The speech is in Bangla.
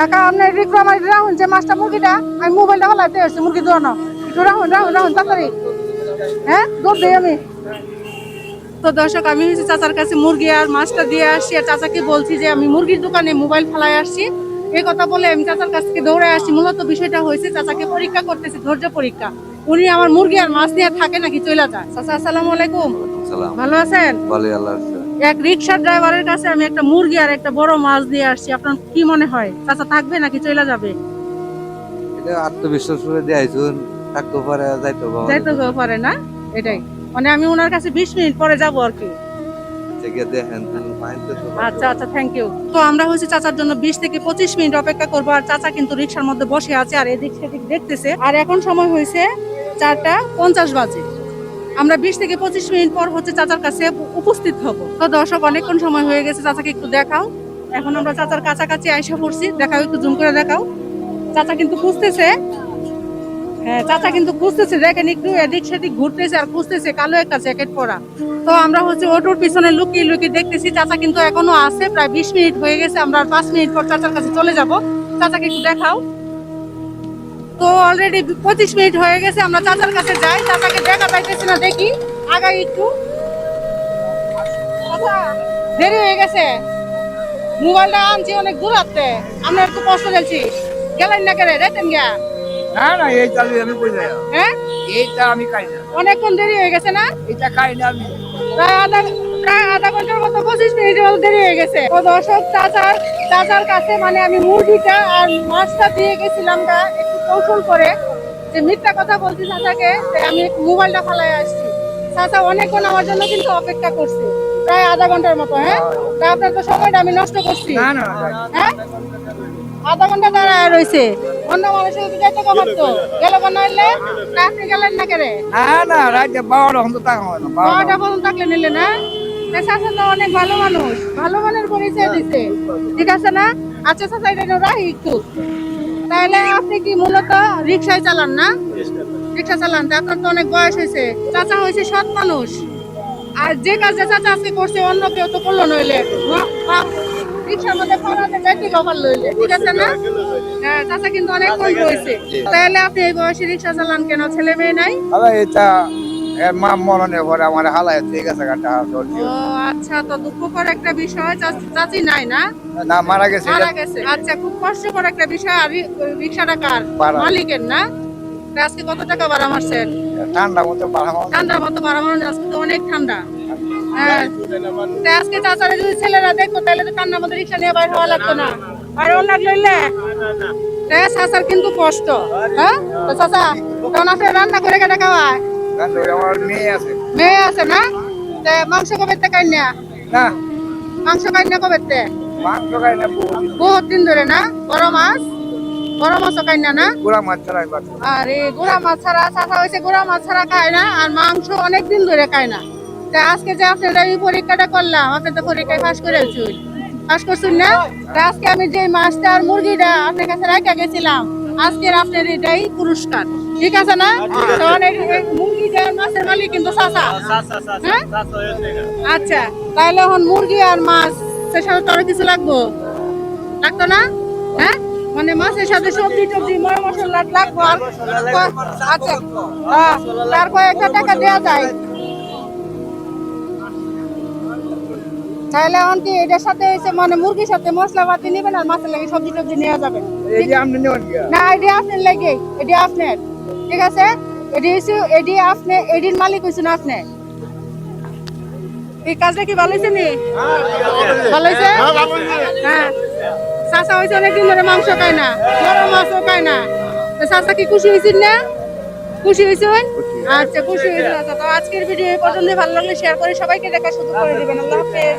কাকা আপনি রাখুন যে মাছটা মুরগিটা আমি মোবাইলটা হলাইতে মুরগি দোয়ানো একটু রাখুন রাখুন রাখুন তাড়াতাড়ি। হ্যাঁ দৌড় দিই আমি। তো দর্শক আমি হচ্ছে চাচার কাছে মুরগি আর মাছটা দিয়ে আসছি আর চাচাকে বলছি যে আমি মুরগির দোকানে মোবাইল ফেলায় আসছি। এই কথা বলে আমি চাচার কাছ থেকে দৌড়ে আসছি। মূলত বিষয়টা হয়েছে চাচাকে পরীক্ষা করতেছি ধৈর্য পরীক্ষা। উনি আমার মুরগি আর মাছ নিয়ে থাকে নাকি চলে যায়। চাচা আসসালামু আলাইকুম। ভালো আছেন? এক রিক্সা ড্রাইভারের কাছে আমি একটা মুরগি আর একটা বড় মাছ দিয়ে আসছি। আপনার কি মনে হয়? চাচা থাকবে নাকি চলে যাবে? এটা আত্মবিশ্বাস করে দেয়াইছুন থাকতে পারে যাইতে পারে। যাইতে পারে না এটাই। মানে আমি ওনার কাছে বিশ মিনিট পরে যাব আর কি। মাইন্ডে তো আচ্ছা আচ্ছা থ্যাংক ইউ তো আমরা হচ্ছে চাচার জন্য বিশ থেকে পঁচিশ মিনিট অপেক্ষা করব আর চাচা কিন্তু রিক্সার মধ্যে বসে আছে আর এদিক সেদিক দেখতেছে। আর এখন সময় হয়েছে চারটা পঞ্চাশ বাজে। আমরা বিশ থেকে পঁচিশ মিনিট পর হচ্ছে চাচার কাছে উপস্থিত হব। তো দর্শক, অনেকক্ষণ সময় হয়ে গেছে চাচাকে একটু দেখাও। এখন আমরা চাচার কাছাকাছি আইসা পড়ছি। দেখাও, একটু জুম করে দেখাও। চাচা কিন্তু খুঁজতেছে। হ্যাঁ চাচা কিন্তু খুঁজতেছে। দেখেন একটু এদিক সেদিক ঘুরতেছে আর খুঁজতেছে কালো একটা জ্যাকেট পরা। তো আমরা হচ্ছে অটোর পিছনে লুকিয়ে লুকিয়ে দেখতেছি, চাচা কিন্তু এখনও আছে। প্রায় বিশ মিনিট হয়ে গেছে। আমরা পাঁচ মিনিট পর চাচার কাছে চলে যাব। চাচাকে একটু দেখাও। তো অলরেডি পঁচিশ মিনিট হয়ে গেছে আমরা চাচার কাছে যাই চাচাকে দেখা পাইতেছি না দেখি আগাই একটু। দেরি হয়ে গেছে। মোবাইলটা আনছি অনেক দূর হাতে আমরা একটু কষ্ট দিয়েছি। গেলেন না গেলে রেতেন গা না না এই চালু আমি কই যাই হ্যাঁ? এইটা আমি খাই না। অনেকক্ষণ দেরি হয়ে গেছে না? এটা খাই না আমি। প্রায় আধা প্রায় আধা ঘণ্টার মতো পঁচিশ মিনিটের মতো দেরি হয়ে গেছে। তো দর্শক চাচার চাচার কাছে মানে আমি মুরগিটা আর মাছটা দিয়ে গেছিলাম গা একটু কৌশল করে যে মিথ্যা কথা বলছি চাচাকে যে আমি মোবাইলটা ফালাই আসছি। চাচা অনেকক্ষণ আমার জন্য কিন্তু অপেক্ষা করছে। প্রায় আধা ঘণ্টার মতো হ্যাঁ? তা আপনার তো সময়টা আমি নষ্ট করছি। হ্যাঁ? আধা ঘণ্টা দাঁড়ায় রয়েছে অন্য মানুষের গেল বানাইলে আপনি গেলেন না কেরে? না না হয় না বাবাটা বাবাটা পর্যন্ত থাকলে নিলে না চাচা তো অনেক ভালো মানুষ। ভালো মানের পরিচয় দিছে। ঠিক আছে না? আচ্ছা চাচা এটা নিয়ে একটু। তাহলে আপনি কি মূলত রিক্সায় চালান না? রিক্সা চালান, তা আপনার তো অনেক বয়স হয়েছে। চাচা হয়েছে সৎ মানুষ। আর যে কাজে চাচা আজকে করছে, অন্য কেউ তো করল নইলে। রিক্সার মধ্যে ফরাতে যাইতে কপাল লইলে? ঠিক আছে না? হ্যাঁ চাচা কিন্তু অনেক কম রয়েছে তাহলে আপনি এই বয়সে রিক্সা চালান কেন? ছেলে মেয়ে নাই? এটা এর মা মরণের পরে আমার হালায় ঠিক আছে গাটা চলছে ও আচ্ছা তো দুঃখকর একটা বিষয় চাচি নাই না? না মারা গেছে মারা গেছে। আচ্ছা খুব কষ্টকর একটা বিষয় আর রিক্সাটা কার। মালিকের না? তা আজকে কত টাকা মারছেন? ঠান্ডা মতো ঠান্ডার মতো ভাড়া মারুন আজকে তো অনেক ঠান্ডা। হ্যাঁ। তা আজকে চাচারা যদি ছেলেরা দেখতো তাহলে তো ঠান্ডার মধ্যে রিক্সা নিয়ে বাইরে হওয়া লাগতো না। বাইরে হওয়া লাগল? চাচার কিন্তু কষ্ট হ্যাঁ? তো চাচা তখন রান্না করে কেটে খাওয়ায়? আমার মেয়ে আছে। মেয়ে আছে না? তা মাংস কবে তে না। মাংস কবে তে? মাংস বহুত দিন ধরে। না? বড় মাছ? বড় মাছ কাইনা না? গুড়া মাছ ছাড়াই আরে গুড়া মাছ ছাড়া চাষা হয়েছে গুড়া মাছ ছাড়া খায় না আর মাংস অনেক দিন ধরে খায় না। তা আজকে যে আপনারা এই পরীক্ষাটা করলাম পরীক্ষায় পাস করে আছেন। পাস করছেন না? আজকে আমি যে মাছটা আর মুরগিটা আপনার কাছে রাখা গেছিলাম আজকের আপনার এটাই পুরস্কার। ঠিক আছে না? এই আর মাছের মালিক কিন্তু চাষা হ্যাঁ আচ্ছা তাহলে এখন মুরগি আর মাছ সে সাথে তোর কিছু লাগবো? লাগতো না? হ্যাঁ? মানে মাছের সাথে সবজি টবজি ময় মশলা লাগবো আর আচ্ছা হ্যাঁ, তার কয়েকটা টাকা দেওয়া যায়। তাহলে এখন কি এটার সাথে এসে মানে মুরগির সাথে মশলা পাতি নেবেন আর মাছের লাগে সবজি টবজি নেওয়া যাবে? এই যে আপনি নেওয়ার গিয়া না এটি আপনার লাগে এটি আপনার। ঠিক আছে? এটি হচ্ছে এটি আপনি এটির মালিক হয়েছেন আপনি। এই কাজটা কি ভালো হয়েছে নি? ভালো হয়েছে হ্যাঁ চাষা হয়েছে অনেকদিন ধরে মাংস খায় না বড় মাছও খায় না। চাষা কি খুশি হয়েছেন না? খুশি হয়েছেন আচ্ছা খুশি হয়েছেন আচ্ছা তো আজকের ভিডিও এই পর্যন্ত ভালো লাগলে শেয়ার করে সবাইকে দেখা শুরু করে দিবেন। আল্লাহ হাফেজ।